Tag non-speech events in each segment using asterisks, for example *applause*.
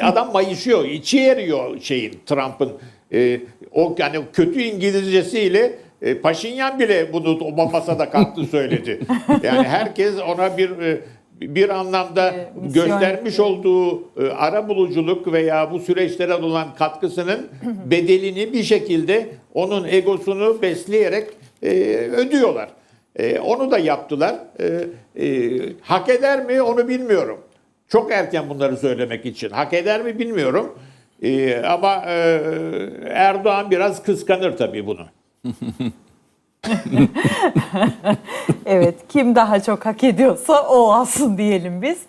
Adam mayışıyor, içi eriyor şeyin Trump'ın. E, o yani kötü İngilizcesiyle e, Paşinyan bile bunu o masada kalktı *laughs* söyledi. Yani herkes ona bir e, bir anlamda E, göstermiş olduğu e, ara buluculuk veya bu süreçlere olan katkısının *clears throat* bedelini bir şekilde onun egosunu besleyerek e, ödüyorlar. E, onu da yaptılar. E, e, hak eder mi onu bilmiyorum. Çok erken bunları söylemek için. Hak eder mi bilmiyorum. E, ama e, Erdoğan biraz kıskanır tabii bunu. *laughs* Evet, kim daha çok hak ediyorsa o alsın diyelim biz.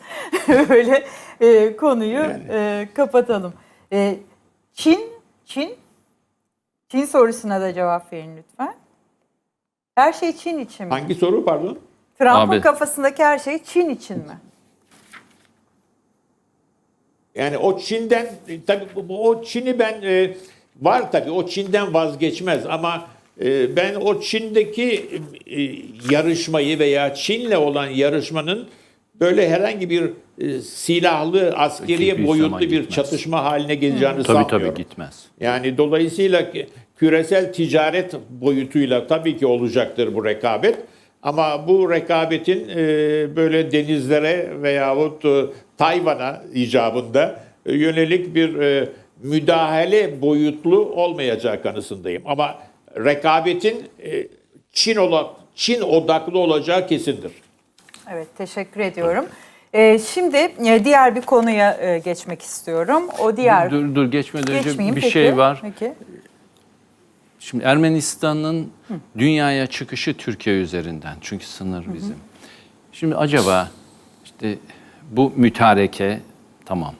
*laughs* Öyle e, konuyu e, kapatalım. E, Çin, Çin, Çin sorusuna da cevap verin lütfen. Her şey Çin için mi? Hangi soru pardon? Trump'ın Abi. kafasındaki her şey Çin için mi? Yani o Çin'den tabii bu- bu- o Çin'i ben e, var tabii o Çin'den vazgeçmez ama e, ben o Çin'deki e, yarışmayı veya Çin'le olan yarışmanın böyle herhangi bir e, silahlı askeri Hiçbir boyutlu bir gitmez. çatışma haline geleceğini Tabii sanmıyorum. tabii gitmez. Yani dolayısıyla küresel ticaret boyutuyla tabii ki olacaktır bu rekabet. Ama bu rekabetin e, böyle denizlere veyahut e, Tayvan'a icabında e, yönelik bir e, müdahale boyutlu olmayacağı kanısındayım. Ama rekabetin e, Çin ola, Çin odaklı olacağı kesindir. Evet, teşekkür ediyorum. E, şimdi diğer bir konuya e, geçmek istiyorum. O diğer... Dur dur geçmeden önce Geçmeyeyim bir peki. şey var. Peki. Şimdi Ermenistan'ın dünyaya çıkışı Türkiye üzerinden. Çünkü sınır bizim. Şimdi acaba işte bu mütareke tamam.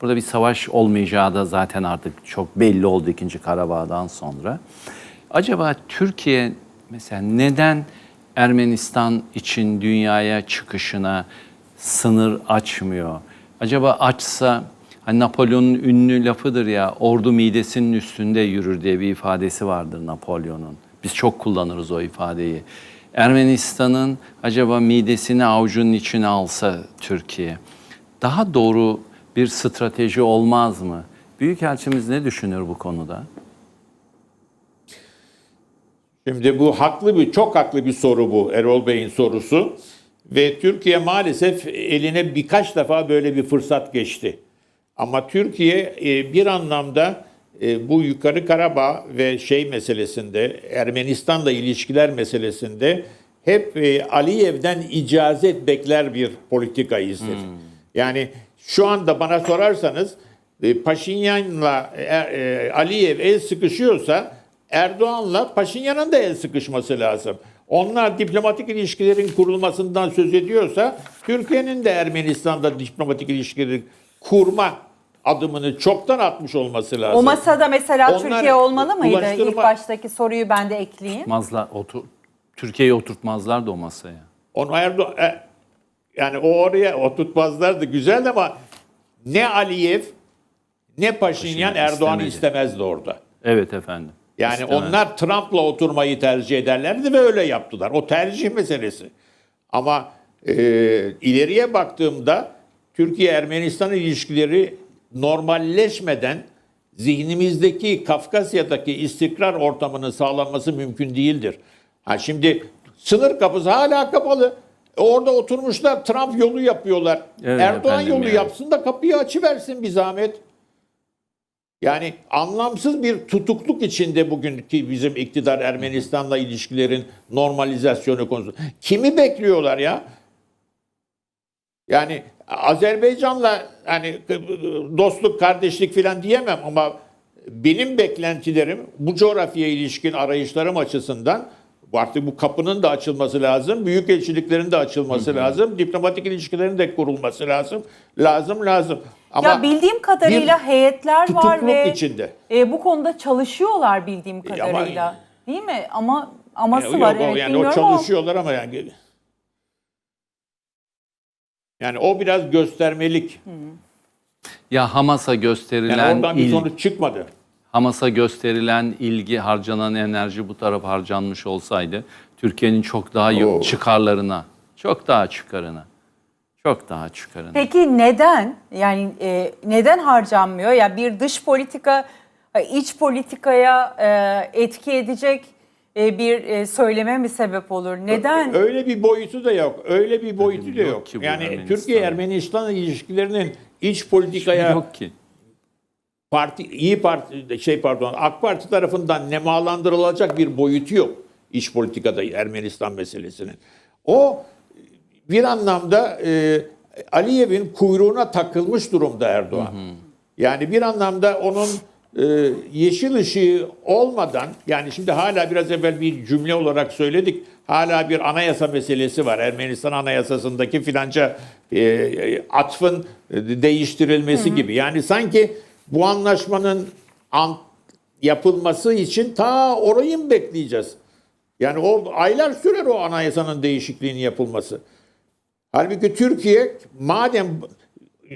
Burada bir savaş olmayacağı da zaten artık çok belli oldu ikinci Karabağ'dan sonra. Acaba Türkiye mesela neden Ermenistan için dünyaya çıkışına sınır açmıyor? Acaba açsa hani Napolyon'un ünlü lafıdır ya ordu midesinin üstünde yürür diye bir ifadesi vardır Napolyon'un. Biz çok kullanırız o ifadeyi. Ermenistan'ın acaba midesini avucunun içine alsa Türkiye daha doğru bir strateji olmaz mı? Büyükelçimiz ne düşünür bu konuda? Şimdi bu haklı bir, çok haklı bir soru bu Erol Bey'in sorusu. Ve Türkiye maalesef eline birkaç defa böyle bir fırsat geçti. Ama Türkiye e, bir anlamda bu Yukarı Karabağ ve şey meselesinde, Ermenistan'la ilişkiler meselesinde hep e, Aliyev'den icazet bekler bir politika izledi. Yani şu anda bana sorarsanız e, Paşinyan'la e, e, Aliyev el sıkışıyorsa Erdoğan'la Paşinyan'ın da el sıkışması lazım. Onlar diplomatik ilişkilerin kurulmasından söz ediyorsa Türkiye'nin de Ermenistan'da diplomatik ilişkileri kurma adımını çoktan atmış olması lazım. O masada mesela Onlar Türkiye olmalı mıydı? ulaştırma- İlk baştaki soruyu ben de ekleyeyim. Oturtmazlar, otur, Türkiye'yi oturtmazlar da o masaya. Onu Erdoğan, e, yani o oraya oturtmazlardı güzel ama ne Aliyev ne Paşinyan Paşinyan Erdoğan'ı istemedi. istemezdi orada. Evet efendim. Yani İstemez. onlar Trump'la oturmayı tercih ederlerdi ve öyle yaptılar. O tercih meselesi. Ama e, ileriye baktığımda Türkiye-Ermenistan ilişkileri normalleşmeden zihnimizdeki Kafkasya'daki istikrar ortamının sağlanması mümkün değildir. Ha şimdi sınır kapısı hala kapalı. E, Orada oturmuşlar Trump yolu yapıyorlar. Evet Erdoğan yolu yani. yapsın da kapıyı açıversin bir zahmet. Yani anlamsız bir tutukluk içinde bugünkü bizim iktidar Ermenistan'la ilişkilerin normalizasyonu konusu. Kimi bekliyorlar ya? Yani Azerbaycan'la hani dostluk, kardeşlik falan diyemem ama benim beklentilerim bu coğrafyaya ilişkin arayışlarım açısından artık bu kapının da açılması lazım. Büyükelçiliklerin de açılması lazım. Diplomatik ilişkilerin de kurulması lazım. Lazım lazım. Ama ya bildiğim kadarıyla heyetler var ve içinde. e, bu konuda çalışıyorlar bildiğim ama- kadarıyla. Değil mi? Ama aması Yani, var. yok, o- evet, yani o ama- çalışıyorlar ama yani yani o biraz göstermelik. Ya Hamas'a Yani gösterilen oradan bir il- sonuç çıkmadı. Hamas'a gösterilen ilgi, harcanan enerji bu tarafa harcanmış olsaydı Türkiye'nin çok daha yo- Oo. çıkarlarına, çok daha çıkarına, Çok daha çıkarın. Peki neden? Yani e, neden harcanmıyor? Ya bir dış politika e, iç politikaya e, etki edecek bir e, söyleme mi sebep olur? Neden? Öyle bir boyutu da yok. Öyle bir boyutu da yok yok. Yani Ermenistan. Türkiye-Ermenistan ilişkilerinin iç politikaya Yok ki. parti iyi parti şey pardon AK Parti tarafından nemalandırılacak bir boyutu yok iç politikada Ermenistan meselesinin. O bir anlamda e, Aliyev'in kuyruğuna takılmış durumda Erdoğan. Yani bir anlamda onun e, yeşil ışığı olmadan yani şimdi hala biraz evvel bir cümle olarak söyledik. Hala bir anayasa meselesi var. Ermenistan anayasasındaki filanca e, atfın değiştirilmesi gibi. Yani sanki bu anlaşmanın an, yapılması için ta orayı mı bekleyeceğiz? Yani o aylar sürer o anayasanın değişikliğinin yapılması. Halbuki Türkiye madem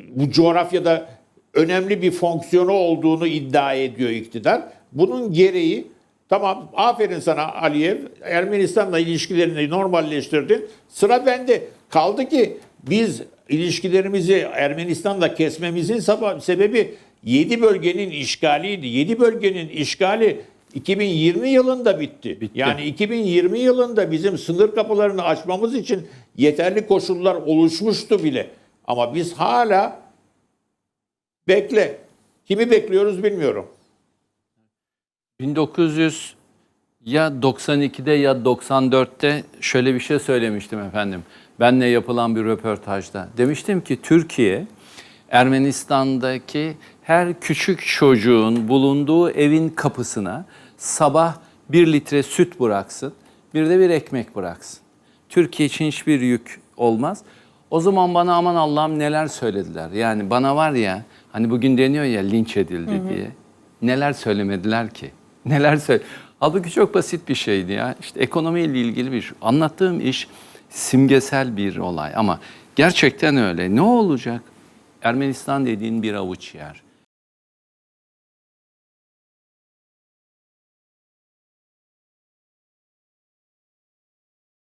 bu coğrafyada önemli bir fonksiyonu olduğunu iddia ediyor iktidar. Bunun gereği tamam aferin sana Aliyev Ermenistan'la ilişkilerini normalleştirdin. Sıra bende. Kaldı ki biz ilişkilerimizi Ermenistan'la kesmemizin sebe- sebebi 7 bölgenin işgaliydi. 7 bölgenin işgali 2020 yılında bitti. Bitti. Yani 2020 yılında bizim sınır kapılarını açmamız için yeterli koşullar oluşmuştu bile. Ama biz hala bekle. Kimi bekliyoruz bilmiyorum. 1900 ya 92'de ya 94'te şöyle bir şey söylemiştim efendim. Benle yapılan bir röportajda. Demiştim ki Türkiye Ermenistan'daki her küçük çocuğun bulunduğu evin kapısına sabah bir litre süt bıraksın, bir de bir ekmek bıraksın. Türkiye için hiçbir yük olmaz. O zaman bana aman Allah'ım neler söylediler. Yani bana var ya hani bugün deniyor ya linç edildi diye. Neler söylemediler ki? Neler söyle. Halbuki çok basit bir şeydi ya. İşte ekonomiyle ilgili bir anlattığım iş simgesel bir olay ama gerçekten öyle. Ne olacak? Ermenistan dediğin bir avuç yer.